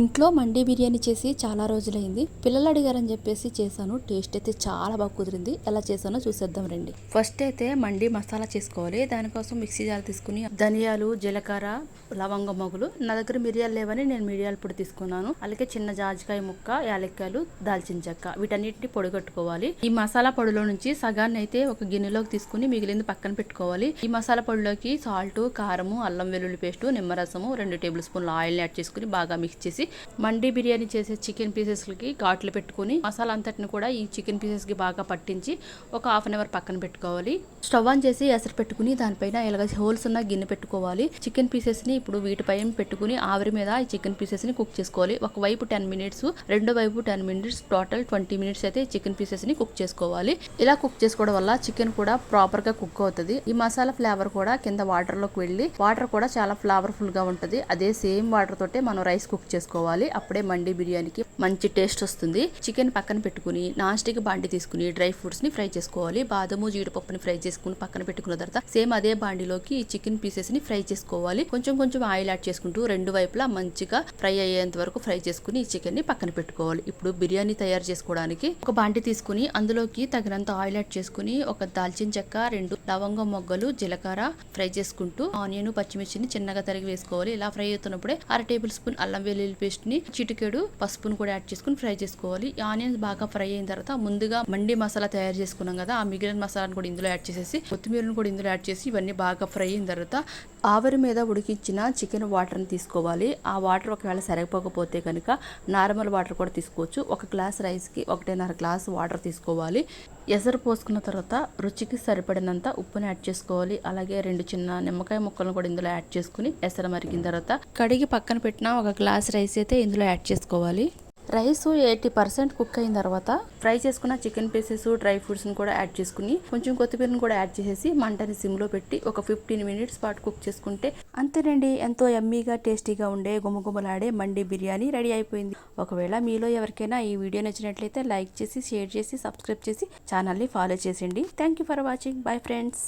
ఇంట్లో మండీ బిర్యానీ చేసి చాలా రోజులైంది. పిల్లలు అడిగారని చెప్పేసి చేశాను. టేస్ట్ అయితే చాలా బాగా కుదిరింది. ఎలా చేశానో చూసేద్దాం రండి. ఫస్ట్ అయితే మండీ మసాలా చేసుకోవాలి. దానికోసం మిక్సీ జార్ తీసుకుని ధనియాలు జీలకర్ర లవంగ మొగులు. నా దగ్గర మిరియాలు లేవని నేను మిరియాల పొడి తీసుకున్నాను. అలాగే చిన్న జాజికాయ ముక్క యాలక్కాయలు దాల్చిన చెక్క. వీటన్నిటిని పొడి కట్టుకోవాలి. ఈ మసాలా పొడిలో నుంచి సగాన్ని అయితే ఒక గిన్నెలోకి తీసుకుని మిగిలింది పక్కన పెట్టుకోవాలి. ఈ మసాలా పొడిలోకి సాల్ట్ కారము అల్లం వెల్లుల్లి పేస్ట్ నిమ్మరసము రెండు టేబుల్ స్పూన్ల ఆయిల్ యాడ్ చేసుకుని బాగా మిక్స్ చేసి మండీ బిర్యానీ చేసే చికెన్ పీసెస్కి ఘాట్లు పెట్టుకుని మసాలా అంతటిని కూడా ఈ చికెన్ పీసెస్కి బాగా పట్టించి ఒక హాఫ్ అన్ అవర్ పక్కన పెట్టుకోవాలి. స్టవ్ ఆన్ చేసి ఎసరు పెట్టుకుని దానిపైన ఇలాగ హోల్స్ ఉన్న గిన్నె పెట్టుకోవాలి. చికెన్ పీసెస్ని ఇప్పుడు వీటిపైన పెట్టుకుని ఆవిరి మీద ఈ చికెన్ పీసెస్ని కుక్ చేసుకోవాలి. ఒకవైపు టెన్ మినిట్స్ రెండో వైపు ten minutes total twenty minutes అయితే చికెన్ పీసెస్ని కుక్ చేసుకోవాలి. ఇలా కుక్ చేసుకోవడం వల్ల చికెన్ కూడా ప్రాపర్గా కుక్ అవుతుంది. ఈ మసాలా ఫ్లేవర్ కూడా కింద వాటర్లోకి వెళ్ళి వాటర్ కూడా చాలా ఫ్లేవర్ఫుల్గా ఉంటుంది. అదే సేమ్ వాటర్ తోటే మనం రైస్ కుక్ చేసుకోవాలి. అప్పుడే మండి బిర్యానీకి మంచి టేస్ట్ వస్తుంది. చికెన్ పక్కన పెట్టుకుని నాన్ స్టిక్ బాండి తీసుకుని డ్రై ఫ్రూట్స్ని ఫ్రై చేసుకోవాలి. బాదము జీడిపప్పుని ఫ్రై చేసుకుని పక్కన పెట్టుకున్న తర్వాత సేమ్ అదే బాండిలోకి చికెన్ పీసెస్ని ఫ్రై చేసుకోవాలి. కొంచెం కొంచెం ఆయిల్ యాడ్ చేసుకుంటూ రెండు వైపులా మంచిగా ఫ్రై అయ్యేంత వరకు ఫ్రై చేసుకుని ఈ చికెన్ని పక్కన పెట్టుకోవాలి. ఇప్పుడు బిర్యానీ తయారు చేసుకోవడానికి ఒక బాండి తీసుకుని అందులోకి తగినంత ఆయిల్ యాడ్ చేసుకుని ఒక దాల్చిన చెక్క రెండు లవంగం మొగ్గలు జీలకర్ర ఫ్రై చేసుకుంటూ ఆనియన్ పచ్చిమిర్చిని చిన్నగా తరిగి వేసుకోవాలి. ఇలా ఫ్రై అవుతున్నప్పుడే అర టేబుల్ స్పూన్ అల్లం వెల్లుల్లి పేస్ట్ని చిటికెడు పసుపును కూడా యాడ్ చేసుకుని ఫ్రై చేసుకోవాలి. ఈ ఆనియన్స్ బాగా ఫ్రై అయిన తర్వాత ముందుగా మండి మసాలా తయారు చేసుకున్నాం కదా ఆ మిగిలిన మసాలాను కూడా ఇందులో యాడ్ చేసేసి కొత్తిమీరను కూడా ఇందులో యాడ్ చేసి ఇవన్నీ బాగా ఫ్రై అయిన తర్వాత ఆవిరి మీద ఉడికించిన చికెన్ వాటర్ని తీసుకోవాలి. ఆ వాటర్ ఒకవేళ సరిపోకపోతే కనుక నార్మల్ వాటర్ కూడా తీసుకోవచ్చు. ఒక గ్లాస్ రైస్కి ఒకటిన్నర గ్లాస్ వాటర్ తీసుకోవాలి. ఎసరు పోసుకున్న తర్వాత రుచికి సరిపడినంత ఉప్పుని యాడ్ చేసుకోవాలి. అలాగే రెండు చిన్న నిమ్మకాయ ముక్కలను కూడా ఇందులో యాడ్ చేసుకుని ఎసరు మరిగిన తర్వాత కడిగి పక్కన పెట్టిన ఒక గ్లాస్ రైస్ అయితే ఇందులో యాడ్ చేసుకోవాలి. రైస్ ఎయిటీ పర్సెంట్ కుక్ అయిన తర్వాత ఫ్రై చేసుకున్న చికెన్ పీసెస్ డ్రై ఫ్రూట్స్ని కూడా యాడ్ చేసుకుని కొంచెం కొత్తిమీరని కూడా యాడ్ చేసేసి మంటని సిమ్లో పెట్టి ఒక ఫిఫ్టీన్ మినిట్స్ పాటు కుక్ చేసుకుంటే అంతేనండి. ఎంతో ఎమ్మీగా టేస్టీగా ఉండే గుమగుమలాడే మండి బిర్యానీ రెడీ అయిపోయింది. ఒకవేళ మీలో ఎవరికైనా ఈ వీడియో నచ్చినట్లయితే లైక్ చేసి షేర్ చేసి సబ్స్క్రైబ్ చేసి ఛానల్ని ఫాలో చేసేయండి. Thank you for watching. Bye friends.